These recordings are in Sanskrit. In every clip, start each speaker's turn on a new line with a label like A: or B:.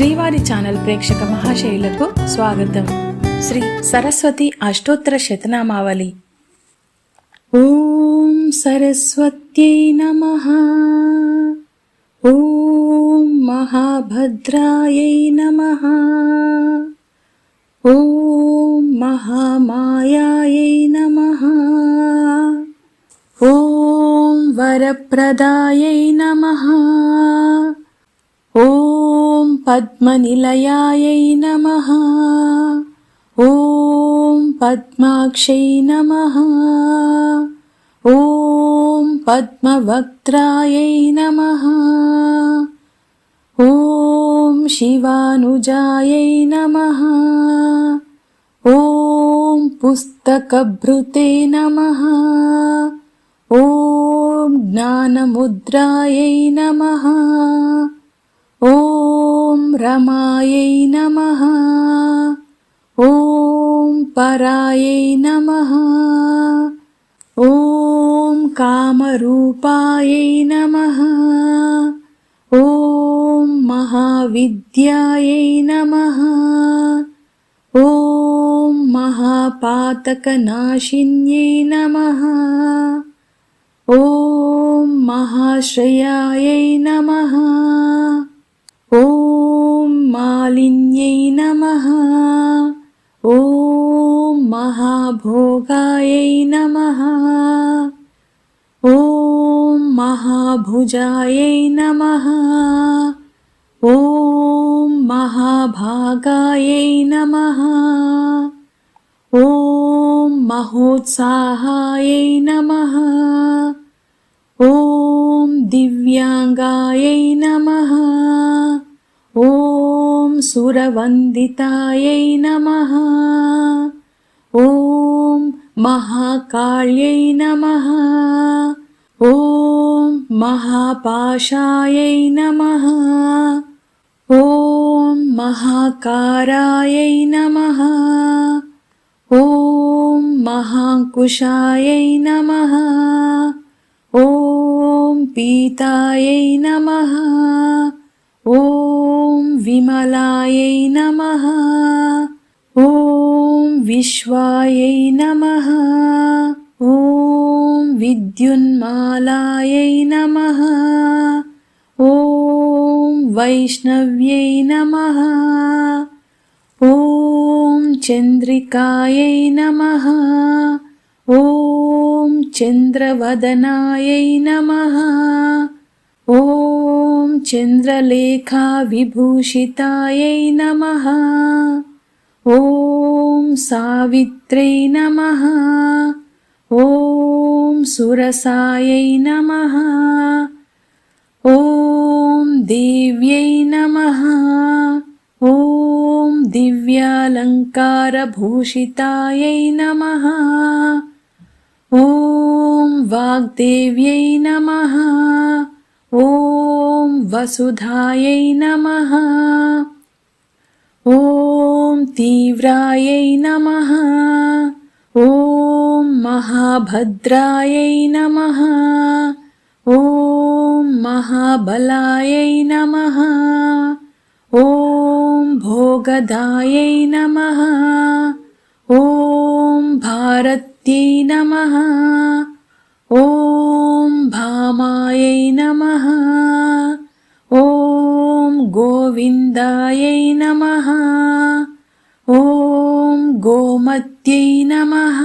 A: శ్రీవారి ఛానల్ ప్రేక్షక మహాశయులకు స్వాగతం శ్రీ సరస్వతి అష్టోత్తర శతనామావళి ఓం సరస్వత్యై నమ ఓం మహాభద్రాయై నమ ఓం మహామాయాయై నమ ఓం వరప్రదాయై నమ ॐ पद्मनिलयायै नमः। ॐ पद्माक्षै नमः। ॐ पद्मवक्त्रायै नमः। ॐ शिवानुजायै नमः। ॐ पुस्तकभृते नमः। ॐ ज्ञानमुद्रायै नमः रमायै नमः। ॐ परायै नमः। ॐ कामरूपायै नमः। ॐ महाविद्यायै नमः। ॐ महापातकनाशिन्यै नमः। ॐ महाश्रयायै नमः। ॐ मालिन्यै नमः। ॐ महाभोगायै नमः। ॐ महाभुजायै नमः। ॐ महाभागायै नमः। ॐ महोत्साहायै नमः। ॐ दिव्याङ्गायै सुरवन्दितायै नमः। ॐ महाकाल्यै नमः। ॐ महापाशायै नमः। ॐ महाकारायै नमः। ॐ महाकुशायै नमः। ॐ पीतायै नमः। ॐ विमलायै नमः। ॐ विश्वायै नमः। ॐ विद्युन्मालायै नमः। ॐ वैष्णव्यै नमः। ॐ चन्द्रिकायै नमः। ॐ चन्द्रवदनायै नमः ॐ चन्द्रलेखाविभूषितायै नमः। ॐ सावित्र्यै नमः। ॐ सुरसायै नमः। ॐ देव्यै नमः। ॐ दिव्यालङ्कारभूषितायै नमः। ॐ वाग्देव्यै नमः ॐ वसुधायै नमः। ॐ तीव्रायै नमः। ॐ महाभद्रायै नमः। ॐ महाबलायै नमः। ॐ भोगदायै नमः। ॐ भारत्यै नमः। ॐ भामायै नमः गोविन्दायै नमः ॐ गोमत्यै नमः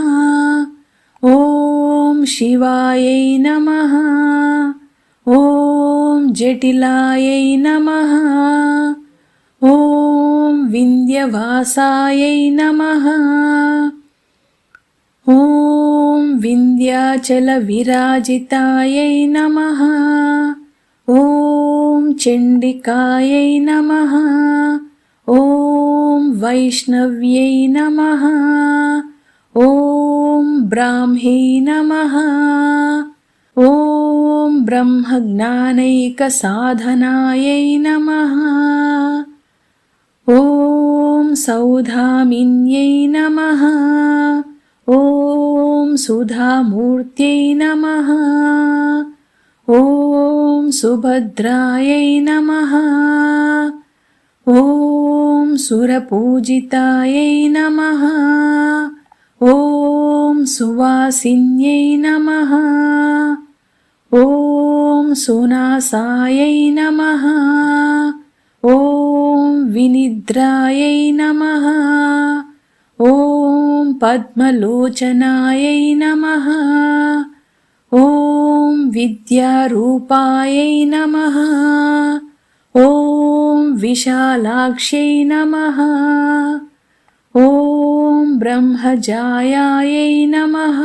A: ॐ शिवायै नमः ॐ जटिलायै नमः ॐ विन्द्यवासायै नमः ॐ विन्ध्याचलविराजितायै नमः ॐ चण्डिकायै नमः। ॐ वैष्णव्यै नमः। ॐ ब्राह्म्यै नमः। ॐ ब्रह्मज्ञानैकसाधनायै नमः। ॐ सौधामिन्यै नमः। ॐ सुधामूर्त्यै नमः ॐ सुभद्रायै नमः। ॐ सुरपूजितायै नमः। ॐ सुवासिन्यै नमः। ॐ सुनासायै नमः। ॐ विनिद्रायै नमः। ॐ पद्मलोचनायै नमः ॐ विद्यारूपायै नमः। ॐ विशालाक्ष्यै नमः। ॐ ब्रह्मजायायै नमः।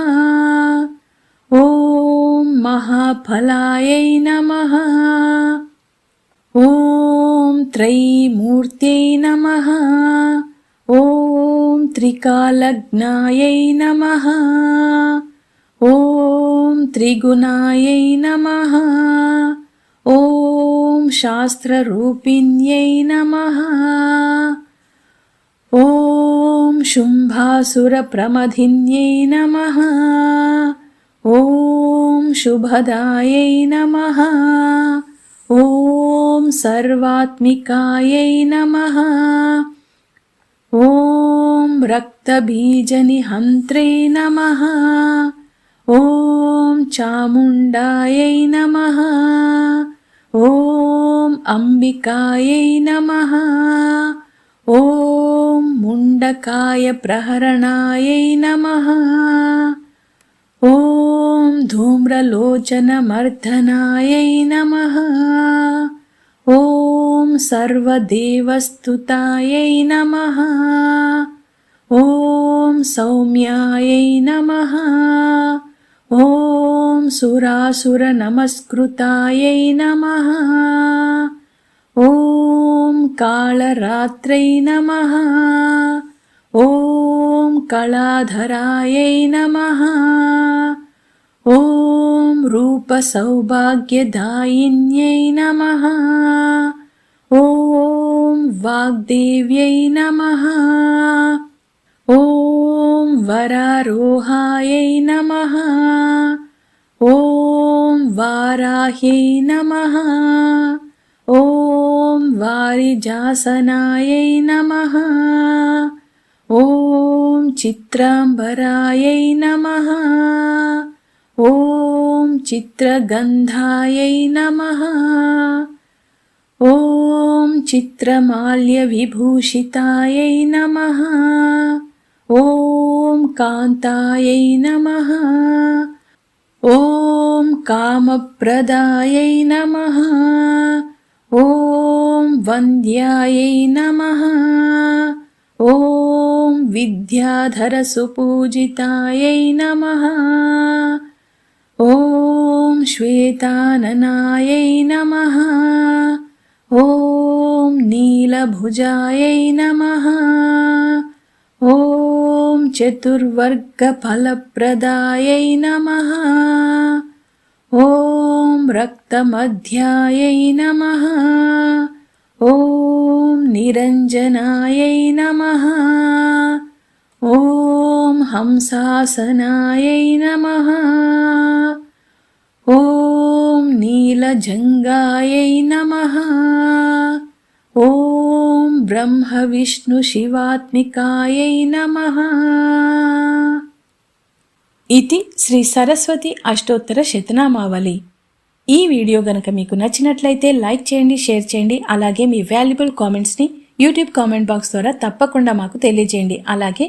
A: ॐ महाफलायै नमः। ॐ त्रयीमूर्त्यै नमः। ॐ त्रिकालग्नायै नमः ॐ त्रिगुणायै नमः। ॐ शास्त्ररूपिण्यै नमः। ॐ शुम्भासुरप्रमथिन्यै नमः। ॐ शुभदायै नमः। ॐ सर्वात्मिकायै नमः। ॐ रक्तबीजनिहन्त्रे नमः ॐ चामुण्डायै नमः। ॐ अम्बिकायै नमः। ॐ मुण्डकायप्रहरणायै नमः। ॐ धूम्रलोचनमर्दनायै नमः। ॐ सर्वदेवस्तुतायै नमः। ॐ सौम्यायै नमः ॐ सुरासुरनमस्कृतायै नमः। ॐ कालरात्रै नमः। ॐ कलाधरायै नमः। ॐ रूपसौभाग्यदायिन्यै नमः। ॐ वाग्देव्यै नमः ॐ वरारोहायै नमः। ॐ वाराह्यै नमः। ॐ वारिजासनायै नमः। ॐ चित्राम्बरायै नमः। ॐ चित्रगन्धायै नमः। ॐ चित्रमाल्यविभूषितायै नमः ॐ कान्तायै नमः। ॐ कामप्रदायै नमः। ॐ वन्द्यायै नमः। ॐ विद्याधरसुपूजितायै नमः। ॐ श्वेताननायै नमः। ॐ नीलभुजायै नमः। ॐ चतुर्वर्गफलप्रदायै नमः। ॐ रक्तमध्यायै नमः। ॐ निरञ्जनायै नमः। ॐ हंसासनायै नमः। ॐ नीलजङ्गायै नमः। ॐ బ్రహ్మ విష్ణు బ్రహ్మవిష్ణుశివాత్మికాయై నమ ఇది శ్రీ సరస్వతి అష్టోత్తర శతనామావళి ఈ వీడియో గనక మీకు నచ్చినట్లయితే లైక్ చేయండి షేర్ చేయండి అలాగే మీ వాల్యుబుల్ కామెంట్స్ని యూట్యూబ్ కామెంట్ బాక్స్ ద్వారా తప్పకుండా మాకు తెలియజేయండి. అలాగే